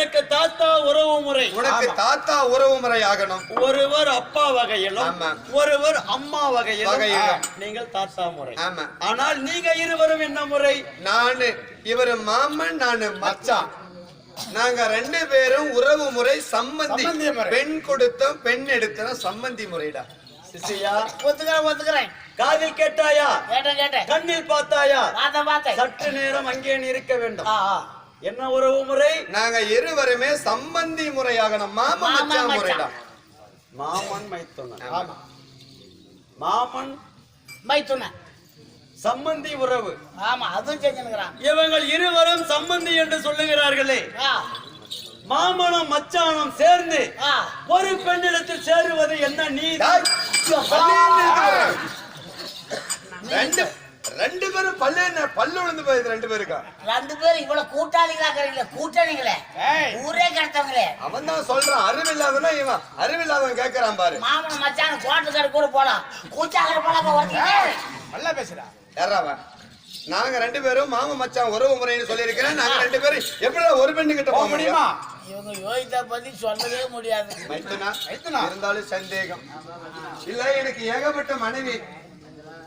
எனக்கு தாத்தா உறவு முறை. உனக்கு தாத்தா உறவு முறை ஆகணும் ஒருவர் அப்பா வகையிலும். ஒருவர் அம்மா வகையிலும். நீங்கள் தாத்தா முறை. ஆமா. ஆனால் நீங்க இருவரும் என்ன முறை? நானு இவரு மாமன் நானு மச்சான். நாங்க ரெண்டு பேரும் உறவு முறை சம்மந்தி. பெண் கொடுத்தோம் பெண் எடுத்தோம் சம்மந்தி முறைடா. சிசியா? ஒத்துக்கிறேன் ஒத்துக்கிறேன். காதில் கேட்டாயா? கேட்டேன் கேட்டேன். கண்ணில் பார்த்தாயா? பார்த்தேன் பார்த்தேன். சற்று நேரம் அங்கே இருக்க வேண்டும். என்ன உறவு முறை? நாங்க இருவருமே சம்பந்தி முறையாகணும் மாமன் மாமன் மச்சான். முறைடா மாமன் மைத்துனன். ஆமா. மாமன் மைத்துனன். சம்பந்தி உறவு. ஆமா அதுவும் செஞ்சுனுக்குறான். இவங்கள் இருவரும் சம்பந்தி என்று சொல்லுகிறார்களே. மாமனும் மச்சானும் சேர்ந்து ஒரு பெண்ணிடத்தில் சேருவது என்ன நீதி டேய், பல்லேன்னு இருக்கு. ரெண்டு ரெண்டு பேரும் பல்லு என்ன விழுந்து போயிடுது ரெண்டு பேருக்கா? ரெண்டு பேரும் இவ்வளவு கூட்டாளிகளா இருக்கிறீங்களே கூட்டணிங்களே ஏய். ஊரே கடத்தவங்களே. அவன் தான் சொல்றான் அறிவில்லாதவனா இவன் அறிவில்லாதவன் கேக்குறான் பாரு. மாமன் மச்சான் கோட்டுக்காரு கூட போலாம். கூச்சாக்கரை போலாம் ஒருத்தர் நல்லா பேசுறா யாராவன் நாங்க ரெண்டு பேரும் மாம மச்சான் உறவு முறைன்னு சொல்லியிருக்கிறேன். நாங்க ரெண்டு பேரும் எப்படி ஒரு பெண்ணு கிட்ட போக முடியுமா? இவங்க யோகிதா பத்தி சொல்லவே முடியாது. இருந்தாலும் சந்தேகம். இல்ல எனக்கு ஏகப்பட்ட மனைவி.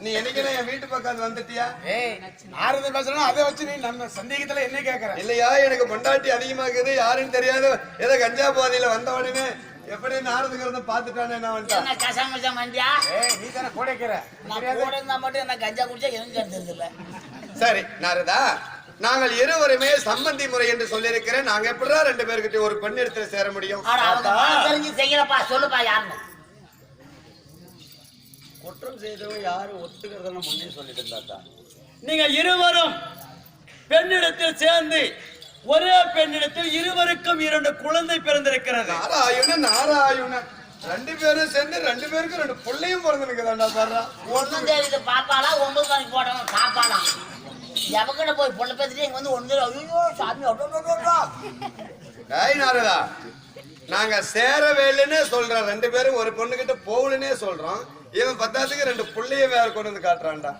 நீ என்னைக்கு என் வீட்டு பக்கம் வந்துட்டியா? ஏய் ஆறுது பேசுறா அதை வச்சு நீ நம்ம சந்தேகத்துல என்ன கேக்குற? இல்லையா எனக்கு பொண்டாட்டி அதிகமாகுது யாருன்னு தெரியாது. ஏதோ கஞ்சா போதையில வந்த உடனே எப்படி நாரதுங்கிறத பாத்துட்டானே என்ன வந்துட்டான் என்ன கசா மச்சா மண்டியா ஏய் நீ தானே கோடைக்கிற நான் கூட இருந்தா மட்டும் என்ன கஞ்சா குடிச்சா எனக்கு இல்ல. சரி நாரதா நாங்கள் இருவருமே சம்பந்தி முறை என்று சொல்லியிருக்கிறேன். நாங்க எப்படிடா ரெண்டு பேர்கிட்ட ஒரு பெண் இடத்துல சேர முடியும்? தெரிஞ்சு செய்யறப்பா சொல்லுப்பா யாருன்னு. குற்றம் செய்தவன் யாரும் ஒத்துக்கிறதுன்னு முன்னே சொல்லிட்டு இருந்தாத்தா நீங்க இருவரும் பெண்ணிடத்தில் சேர்ந்து ஒரே பெண்ணிடத்தில் இருவருக்கும் இரண்டு குழந்தை பிறந்திருக்கிறது. நாராயுண நாராயுண ரெண்டு பேரும் சேர்ந்து ரெண்டு பேருக்கும் ரெண்டு பிள்ளையும் பிறந்திருக்குதாண்டா சாரா ஒண்ணும் தெரியுது பாப்பாளா ஒன்பது மணிக்கு போடணும் சாப்பாலாம் எவங்கிட்ட போய் பொண்ணு பேசிட்டு இங்க வந்து ஒண்ணு ஐயோ சாமி. டேய் நாரதா நாங்க சேரவே இல்லைன்னே சொல்றோம். ரெண்டு பேரும் ஒரு பொண்ணு கிட்ட போகலன்னே சொல்றோம். இவன் பத்தாத்துக்கு ரெண்டு புள்ளைய வேற கொண்டு வந்து காட்டுறான்டா.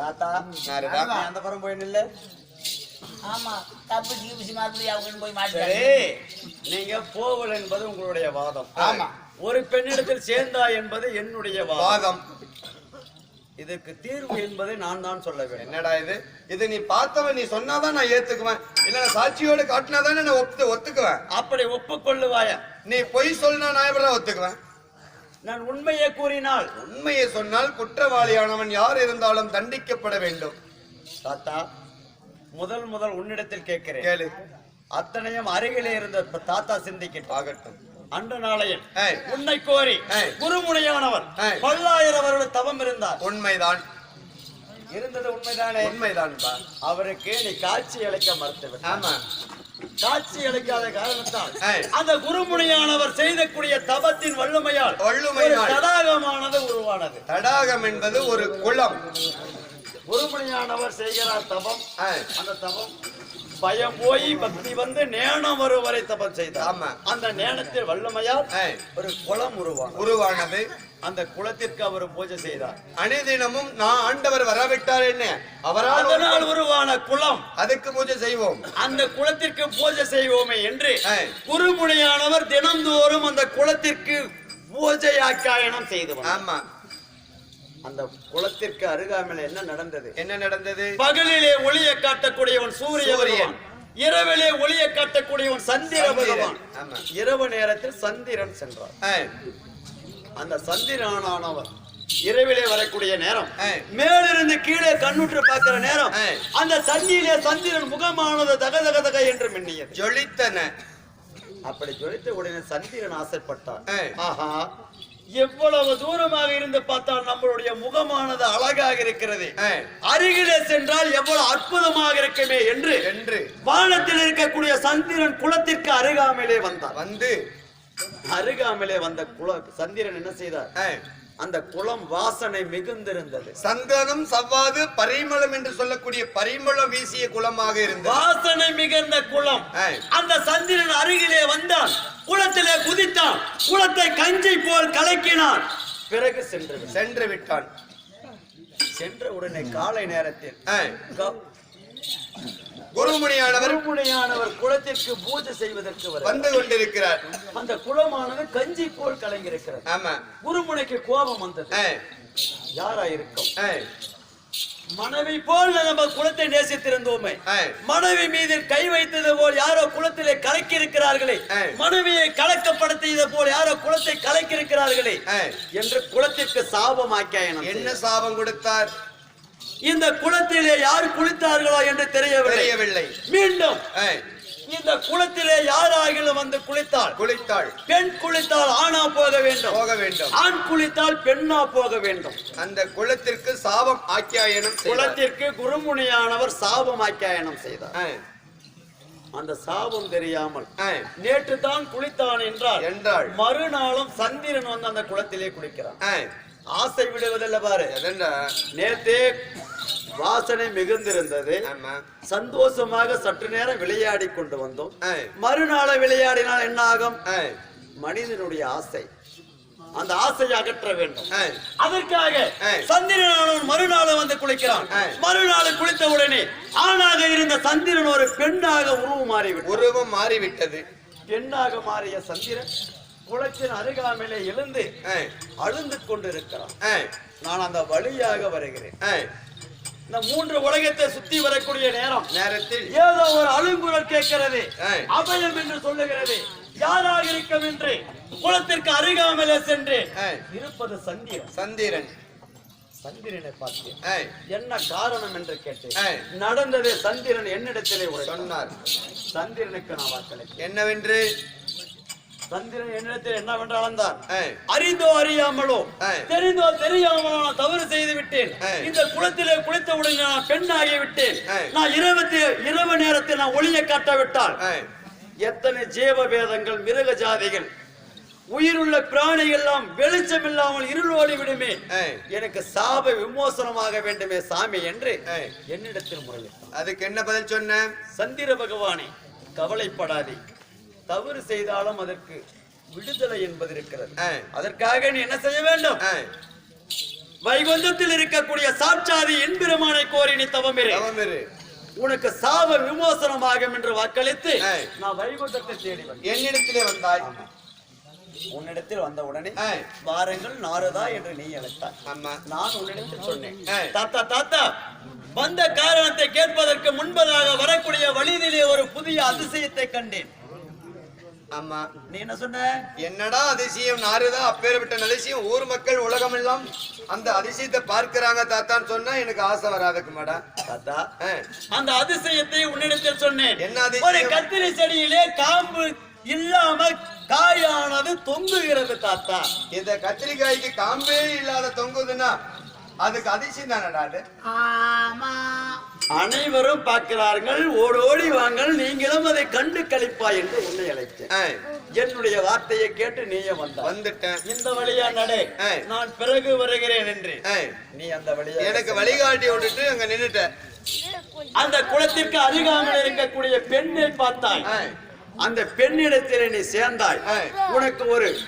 தாத்தா நாரதா நீ அந்த புறம் போய் நில்லு. ஆமா தப்பு கீபிசி மாதிரி அவங்க போய் மாட்டாங்க நீங்க போகல் என்பது உங்களுடைய வாதம். ஆமா. ஒரு பெண்ணிடத்தில் சேர்ந்தா என்பது என்னுடைய வாதம். இதற்கு தீர்வு என்பதை நான் தான் சொல்ல வேண்டும். என்னடா இது? இது நீ பார்த்தவன் நீ சொன்னாதான் நான் ஏத்துக்குவேன். இல்ல நான் சாட்சியோட காட்டினாதானே நான் ஒத்து ஒத்துக்குவேன். அப்படி ஒப்புக்கொள்ளுவாயா? நீ பொய் சொன்னா நான் எப்படி ஒத்துக்குவேன்? நான் உண்மையை கூறினால். உண்மையை சொன்னால் குற்றவாளியானவன் யார் இருந்தாலும் தண்டிக்கப்பட வேண்டும். தாத்தா முதல் முதல் உன்னிடத்தில் கேட்கிறேன். கேளு. அத்தனையும் அருகிலே இருந்த தாத்தா சிந்திக்கிட்டு. ஆகட்டும். அன்று நாளையன். உன்னை கோரி. குருமுனையானவர். பல்லாயிரம் வருட தவம் இருந்தார். உண்மைதான். இருந்தது உண்மைதானே? உண்மைதான்பா. அவருக்கு நீ காட்சி அளிக்க மறுத்துவிட்டார் ஆமா. காட்சி அளிக்காத காரணத்தால். அந்த குருமுனையானவர் செய்தக்கூடிய தவத்தின் வல்லமையால். ஒரு தடாகமானது உருவானது தடாகம் என்பது ஒரு குளம் குருமுனையானவர் செய்கிறார் ஏய். அந்த தவம் பயம் போய் பக்தி வந்து நேணம் வரும் வரை தபம் செய்தார் ஆமா. அந்த நேணத்தில் வல்லமையால். ஒரு குளம் உருவானது உருவானது அந்த குளத்திற்கு அவர் பூஜை செய்தார் அணிதினமும் நான் ஆண்டவர் வராவிட்டார் என்ன அவரால் அதனால் உருவான குளம் அதுக்கு பூஜை செய்வோம் அந்த குளத்திற்கு பூஜை செய்வோமே என்று. குருமுனையானவர் தினந்தோறும் அந்த குளத்திற்கு பூஜை ஆக்காயனம் செய்து. ஆமா அந்த குளத்திற்கு அருகாமையில் என்ன நடந்தது என்ன நடந்தது பகலிலே ஒளியை காட்டக்கூடியவன் சூரிய. பகவான் இரவிலே ஒளியை காட்டக்கூடியவன் சந்திர. பகவான் ஆமா. இரவு நேரத்தில் சந்திரன் சென்றார். அந்த சந்திரனானவர் இரவிலே வரக்கூடிய நேரம். மேலிருந்து கீழே கண்ணுற்று பார்க்கிற நேரம். அந்த சந்தியிலே சந்திரன் முகமானது தக தக தக என்று மின்னியது ஜொலித்தன அப்படி ஜொலித்த உடனே சந்திரன் ஆசைப்பட்டார். ஆஹா எவ்வளவு தூரமாக இருந்து பார்த்தால் நம்மளுடைய முகமானது அழகாக இருக்கிறது. அருகிலே சென்றால் எவ்வளவு அற்புதமாக இருக்குமே என்று என்று வானத்தில் இருக்கக்கூடிய சந்திரன் குளத்திற்கு அருகாமையிலே வந்தார் வந்து அருகாமையிலே வந்த குல சந்திரன் என்ன செய்தார். அந்த குளம் வாசனை மிகுந்திருந்தது. சந்தனம் சவ்வாது பரிமளம் என்று சொல்லக்கூடிய பரிமளம் வீசிய குளமாக இருந்தது. வாசனை மிகுந்த குளம். அந்த சந்திரன் அருகிலே வந்தான். குளத்திலே குதித்தான். குளத்தை கஞ்சி போல் கலக்கினான். பிறகு சென்று. சென்று விட்டான். சென்ற உடனே காலை நேரத்தில் குருமுனியானவர் குருமுனையானவர் குளத்திற்கு பூஜை செய்வதற்கு வந்து கொண்டிருக்கிறார். அந்த குளமானது கஞ்சி போல் கலங்கியிருக்கிறது. ஆமா. குருமுனைக்கு கோபம் வந்தது. யாரா இருக்கும் மனைவி போல் நம்ம குலத்தை நேசித்திருந்தோமே. மனைவி மீது கை வைத்தது போல் யாரோ குளத்திலே கலக்கி இருக்கிறார்களே. மனைவியை கலக்கப்படுத்தியது போல் யாரோ குளத்தை கலக்கி இருக்கிறார்களே. என்று குளத்திற்கு சாபமாக்கியாயனம் என்ன சாபம் கொடுத்தார்? இந்த குளத்திலே யார் குளித்தார்களோ என்று தெரியவில்லை. மீண்டும் இந்த குளத்திலே யாராகிலும் வந்து குளித்தால் குளித்தாள் பெண் குளித்தால் ஆணா போக வேண்டும். போக வேண்டும். ஆண் குளித்தால் பெண்ணா போக வேண்டும். அந்த குலத்திற்கு சாபம் ஆக்கியாயனம் செய்தார். குளத்திற்கு குருமுனியானவர் சாபமாக்கியாயனம் செய்தார். ஆ, அந்த சாபம் தெரியாமல் நேற்று தான் குளித்தான் என்றால் என்றாள். மறுநாளும் சந்திரன் வந்து அந்த குளத்திலே குளிக்கிறான். ஆசை விடுவதில்லை பாரு. நேத்தே வாசனை மிகுந்திருந்தது. சந்தோஷமாக சற்று நேரம் விளையாடி கொண்டு வந்தோம். மறுநாள விளையாடினால் என்ன ஆகும்? மனிதனுடைய ஆசை. அந்த ஆசையை அகற்ற வேண்டும். அதற்காக ஆ. சந்திரனானவன் மறுநாள் வந்து குளிக்கிறான். மறுநாள் குளித்த உடனே ஆணாக இருந்த சந்திரன் ஒரு பெண்ணாக உருவு மாறிவிட்டான். உருவம் மாறிவிட்டது. பெண்ணாக மாறிய சந்திரன் குளத்தின் அருகாமையிலே எழுந்து அழுந்து கொண்டிருக்கிறான். நான் அந்த வழியாக வருகிறேன். இந்த மூன்று உலகத்தை சுத்தி வரக்கூடிய நேரம். நேரத்தில் ஏதோ ஒரு அழுங்குரல் கேட்கிறது. அபயம் என்று சொல்லுகிறது. யாராக இருக்கும் என்று குளத்திற்கு அருகாமையிலே சென்று. இருப்பது சந்திரன். சந்திரன். சந்திரனை பார்த்தேன். என்ன காரணம் என்று கேட்டேன். நடந்தது சந்திரன் என்னிடத்திலே சொன்னார். சந்திரனுக்கு நான் வாக்களித்தேன். என்னவென்று? சந்திரன் என்னிடத்தில் என்னவென்று ஆ, அறிந்தோ அறியாமலோ. தெரிந்தோ தெரியாமலோ நான் தவறு செய்து விட்டேன். இந்த குளத்திலே குளித்தவுடன் நான் பெண் ஆகிவிட்டேன். நான் இரவு இரவு நேரத்தில் நான் ஒளியை காட்டாவிட்டால் எத்தனை ஜீவ மிருக ஜாதிகள் உயிருள்ள பிராணிகள் எல்லாம் வெளிச்சம் இல்லாமல் இருளோடி விடுமே. எனக்கு சாப விமோசனமாக வேண்டுமே சாமி என்று. என்னிடத்தில் முறையிட்டார் அதுக்கு என்ன பதில் சொன்ன சந்திர பகவானே கவலைப்படாதே தவறு செய்தாலும் அதற்கு விடுதலை என்பது இருக்கிறது. அதற்காக நீ என்ன செய்ய வேண்டும்? வைகுந்தத்தில் இருக்கக்கூடிய சாட்சாதி எண்பெருமானை கோரி நீ தவம் இரு. தவம் இரு. உனக்கு சாப விமோசனமாகும் என்று வாக்களித்து. நான் வைகுந்தத்தை தேடி என்னிடத்திலே வந்தாய்? உன்னிடத்தில் வந்த உடனே வாருங்கள் நாரதா என்று நீ அழைத்தாய். நான் உன்னிடத்தில் சொன்னேன். தாத்தா தாத்தா வந்த காரணத்தை கேட்பதற்கு முன்பதாக வரக்கூடிய வழியிலே ஒரு புதிய அதிசயத்தை கண்டேன். ஆமா. நீ என்ன சொன்ன? என்னடா அதிசயம்? நாருதா அப்பேற்பட்ட அதிசயம் ஊர் மக்கள் உலகம் எல்லாம் அந்த அதிசயத்தை பார்க்கறாங்க தாத்தான்னு சொன்னா எனக்கு ஆசை வராதுக்கு மாடா தாத்தா அந்த அதிசயத்தை உன்னிடத்தில் சொன்னேன். என்ன அதிசயம்? ஒரு கத்திரி செடியிலே காம்பு இல்லாம காயானது தொங்குகிறது தாத்தா. இந்த கத்திரிக்காய்க்கு காம்பே இல்லாத தொங்குதுன்னா அதுக்கு அதிசயம் தானடா அது? ஆமா. அனைவரும் பார்க்கிறார்கள். ஓடோடி வாங்கள். நீங்களும் அதை கண்டு கழிப்பாய் என்று உன்னை அழைத்தேன். என்னுடைய வார்த்தையை கேட்டு நீயே வந்தாய். வந்துட்டேன். இந்த வழியா நடே. நான் பிறகு வருகிறேன் என்று. நீ அந்த வழியா எனக்கு வழிகாட்டி விட்டுட்டு அங்க நின்னுட்டேன் அந்த குளத்திற்கு அருகாமல் இருக்கக்கூடிய பெண்ணை பார்த்தாய். அந்த பெண்ணிடத்தில் நீ சேர்ந்தாய். உனக்கு ஒரு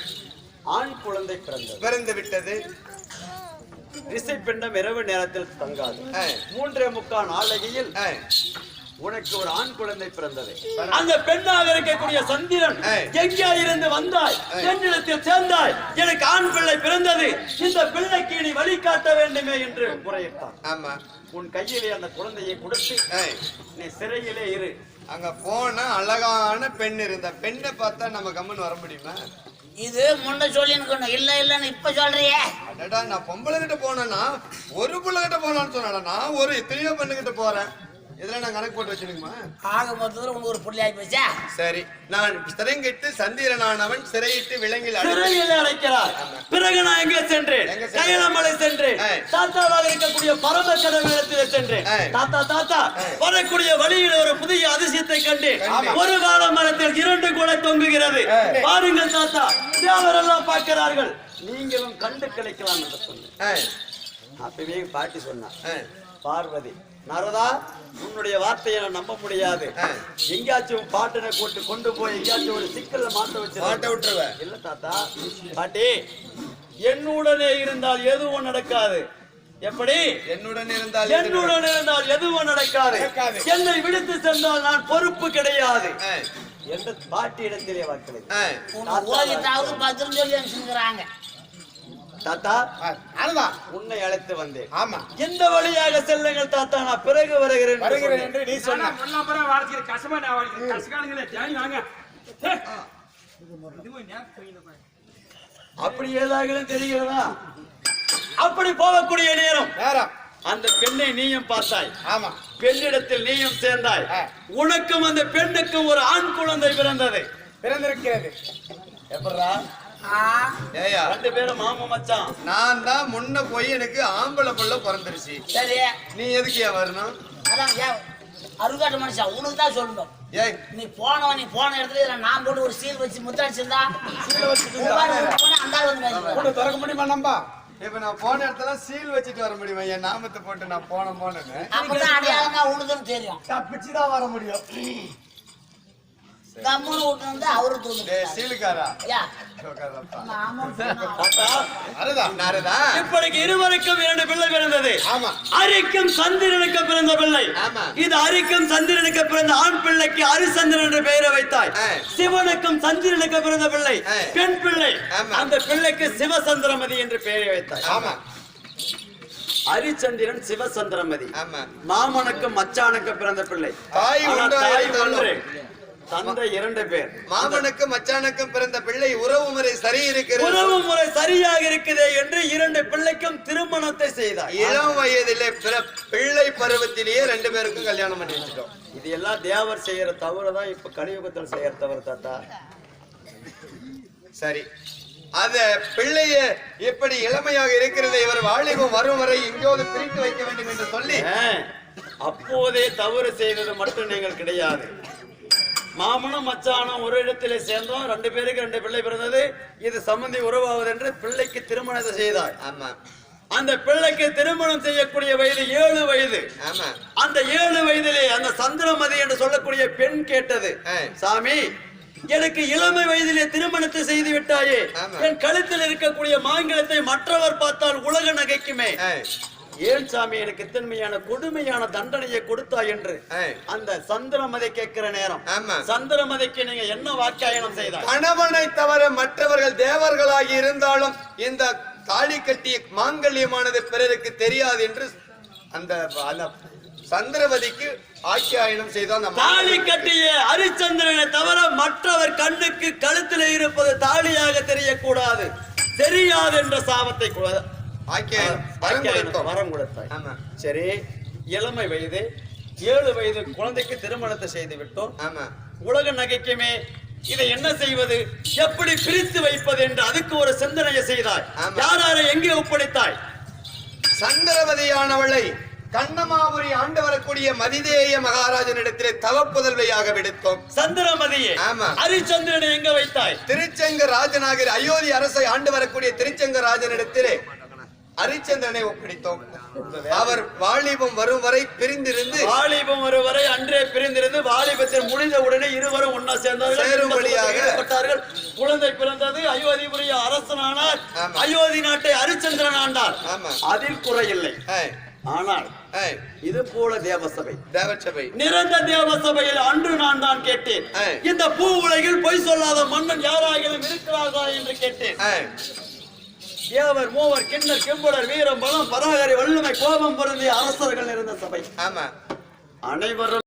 ஆண் குழந்தை பிறந்தது. பிறந்து விட்டது. திசை பிண்டம் இரவு நேரத்தில் தங்காது. மூன்றே முக்கால் நாளகையில் ஆ, உனக்கு ஒரு ஆண் குழந்தை பிறந்தது. அந்த பெண்ணாக இருக்கக்கூடிய சந்திரன். எங்கே இருந்து வந்தாய்? என்னிடத்தில் சேர்ந்தாய். எனக்கு ஆண் பிள்ளை பிறந்தது. இந்த பிள்ளைக்கு நீ வழிகாட்ட வேண்டுமே என்று முறையிட்டான். ஆமா. உன் கையிலே அந்த குழந்தையை கொடுத்து நீ சிறையிலே இரு. அங்க போனா அழகான பெண் இருந்த. பெண்ணை பார்த்தா நம்ம கம்மன் வர முடியுமா? இது முன்ன சொல்லிருக்கணும் இல்ல இல்லன்னு இப்ப சொல்றியே. அடடா நான் பொம்பளை கிட்ட போனேன்னா ஒரு பிள்ளை கிட்ட போனான்னு சொன்னா நான் ஒரு எத்தனையோ பெண்ணு கிட்ட போறேன். இதுல நான் கணக்கு போட்டு வச்சுருக்குமா? ஆக மொத்தத்துல உனக்கு ஒரு புள்ளி ஆகி போச்சா? சரி நான் சிறைங்கிட்டு சந்திரனானவன் சிறையிட்டு விலங்கில் சிறையில் அடைக்கிறார். பிறகு நான் எங்கே சென்றேன்? கைலமலை சென்றேன். தாத்தாவாக இருக்கக்கூடிய பரம கடவுளத்தில் சென்றேன். தாத்தா தாத்தா வரக்கூடிய வழியில் ஒரு புதிய அதிசயத்தை கண்டேன். ஒரு கால மரத்தில் இரண்டு கூட தொங்குகிறது. பாருங்கள் தாத்தா தேவரெல்லாம் பார்க்கிறார்கள். நீங்களும் கண்டு கிடைக்கலாம் என்று சொன்னேன். அப்பவே பாட்டி சொன்னா பார்வதி. நரதா உன்னுடைய வார்த்தையை நான் நம்ப முடியாது. எங்கேயாச்சும் பாட்டனை கூட்டு கொண்டு போய் எங்கேயாச்சும் ஒரு சிக்கல்ல மாட்ட வச்சு மாட்ட விட்டுருவேன் இல்ல தாத்தா. பாட்டி என்னுடனே இருந்தால் எதுவும் நடக்காது. எப்படி? என்னுடன் இருந்தால் என்னுடன் இருந்தால் எதுவும் நடக்காது. என்னை விடுத்து சென்றால் நான் பொறுப்பு கிடையாது. என்று பாட்டியிடத்திலே வாக்களி ஏய், உன்னை ஓதிட்டாவது பத்திரம் சொல்லி அனுப்பிச்சுக்கிறாங்க தாத்தா. உன்னை அழைத்து வந்தேன். ஆமா. எந்த வழியாக செல்லுங்கள் தாத்தா? நான் பிறகு வருகிறேன் என்று வருகிறேன். என்று நீ சொன்ன. கஷ்டமா நான் கஷ்டகாலங்களே தேடி வாங்க. அப்படி ஏதாகிலும் தெரிகிறதா? அப்படி போகக்கூடிய நேரம். நேரம். அந்த பெண்ணை நீயும் பார்த்தாய். ஆமா. பெண்ணிடத்தில் நீயும் சேர்ந்தாய். உனக்கும் அந்த பெண்ணுக்கும் ஒரு ஆண் குழந்தை பிறந்தது. பிறந்திருக்கிறது. எப்படா ஏய்யா, ரெண்டு பேரும் மாமா மச்சான். நான் தான் முன்ன போய் எனக்கு ஆம்பளை புள்ள பிறந்துருச்சு. சரி. நீ எதுக்கு ஏன் வரணும்? அதான் ஏன் அருகாட்டு உனக்கு தான் சொல்லணும். ஏய். நீ போனவன் நீ போன இடத்துல இதுல நான் போட்டு ஒரு சீல் வச்சு முத்தாடிச்சிருந்தா சீலை அந்த வந்து திறக்க முடியுமா நம்பா? இப்ப நான் போன இடத்துல சீல் வச்சுட்டு வர முடியுமா? என் நாமத்தை போட்டு நான் போன போனேன்னு அப்பதான் அடையாளமா தெரியும். தப்பிச்சுதான் வர முடியும். கம்முன்னு விட்டு வந்து அவரு டேய் தூண்டு சீலுக்காரா? யா. உட்கார்றப்பா. ஆமா சொன்னா. தாத்தா அதுதான் நாரதா? இப்படிக்கு இருவருக்கும் இரண்டு பிள்ளை பிறந்தது. ஆமா. அரிக்கும் சந்திரனுக்கு பிறந்த பிள்ளை. ஆமா. இது அரிக்கும் சந்திரனுக்கு பிறந்த ஆண் பிள்ளைக்கு அரிசந்திரன் என்று பெயரை வைத்தாய். ஆ. சிவனுக்கும் சந்திரனுக்கு பிறந்த பிள்ளை. பெண் பிள்ளை. ஆமா. அந்த பிள்ளைக்கு சிவசந்திரமதி என்று பெயரை வைத்தாய். ஆமா. ஹரிச்சந்திரன் சிவசந்திரமதி. ஆமா. மாமனுக்கு மச்சானுக்கு பிறந்த பிள்ளை. தாய் ஒன்று. தந்தை இரண்டு பேர். மாமனுக்கும் மச்சானுக்கும் பிறந்த பிள்ளை உறவு முறை சரி இருக்கிறது உறவு முறை சரியாக இருக்குதே என்று இரண்டு பிள்ளைக்கும் திருமணத்தை செய்தார். இளம் வயதிலே பிள்ளை பருவத்திலேயே ரெண்டு பேருக்கும் கல்யாணம் பண்ணி வச்சுட்டோம். இது எல்லாம் தேவர் செய்யற தவறுதான் இப்ப கலியுகத்தில் செய்யற தவறு தாத்தா. சரி. அத பிள்ளைய எப்படி இளமையாக இருக்கிறது இவர் வாலிபம் வரும் வரை எங்கேயாவது பிரித்து வைக்க வேண்டும் என்று சொல்லி அப்போதே தவறு செய்தது மட்டும் நீங்கள் கிடையாது. மாமனும் மச்சானும் ஒரு இடத்திலே சேர்ந்தோம். ரெண்டு பேருக்கு ரெண்டு பிள்ளை பிறந்தது. இது சம்பந்தி உறவாவது என்று பிள்ளைக்கு திருமணத்தை செய்தார் ஆமா. அந்த பிள்ளைக்கு திருமணம் செய்யக்கூடிய வயது ஏழு வயது. அந்த ஏழு வயதிலே அந்த சந்திரமதி என்று சொல்லக்கூடிய பெண் கேட்டது. சாமி எனக்கு இளமை வயதிலே திருமணத்தை செய்து விட்டாயே. என் கழுத்தில் இருக்கக்கூடிய மாங்கலத்தை மற்றவர் பார்த்தால் உலக நகைக்குமே. ஏன் சாமி எனக்கு இத்தன்மையான கொடுமையான தண்டனையை கொடுத்தாய் என்று. அந்த சந்திரமதி கேட்கிற நேரம். சந்திரமதிக்கு நீங்க என்ன வாக்கியாயனம் செய்தாய் கணவனை தவிர மற்றவர்கள் தேவர்களாகி இருந்தாலும் இந்த தாலி கட்டிய மாங்கல்யமானது பிறருக்கு தெரியாது என்று அந்த சந்திரவதிக்கு ஆக்கியாயனம் செய்த அந்த மா- தாலி கட்டிய ஹரிச்சந்திரனை தவிர மற்றவர் கண்ணுக்கு கழுத்தில் இருப்பது தாலியாக தெரியக்கூடாது தெரியாது என்ற சாபத்தை கு- ஆக்கியாயனம் வரம் கொடுத்தோம். வரம் கொடுத்தாய் சரி இளமை வயது ஏழு வயது குழந்தைக்கு திருமணத்தை செய்து விட்டோம் ஆமா. உலக நகைக்குமே இதை என்ன செய்வது? எப்படி பிரித்து வைப்பது என்று அதுக்கு ஒரு சிந்தனையை செய்தாய். ஆமா. யார் யாரை எங்கே ஒப்படைத்தாய்? சந்திரவதியானவளை கண்ணமாபுரி ஆண்டு வரக்கூடிய மதிதேய மகாராஜனிடத்திலே தவப்புதல்வையாக விடுத்தோம். சந்திரமதியே ஆமா. ஹரிச்சந்திரனை எங்க வைத்தாய்? திருச்செங்க ராஜனாகிற அயோத்தி அரசை ஆண்டு வரக்கூடிய திருச்செங்க ராஜனிடத்திலே ஹரிச்சந்திரனை ஒப்படைத்தோம். அவர் வாலிபம் வரும் வரை பிரிந்திருந்து வாலிபம் ஒருவரை அன்றே பிரிந்திருந்து வாலிபத்தில் முடிந்த உடனே இருவரும் ஒன்னா சேர்ந்தார்கள். சேரும்படியாக. ஈடுபட்டார்கள் குழந்தை பிறந்தது அயோத்திபுரிய அரசனானார். அயோத்தி நாட்டை ஹரிச்சந்திரன் ஆண்டார். அதில் குறையில்லை ஆனால் இது போல தேவசபை. தேவசபை நிரந்த தேவசபையில் அன்று நான் தான் கேட்டேன். இந்த பூ உலகில் பொய் சொல்லாத மன்னன் யாராகிலும் இருக்கிறார்களா என்று கேட்டேன். தேவர் மூவர் கிண்ணர் கிம்புடர் வீரம் பலம் பராகரி வல்லமை கோபம் பொருந்திய அரசர்கள் இருந்த சபை. ஆமா. அனைவரும்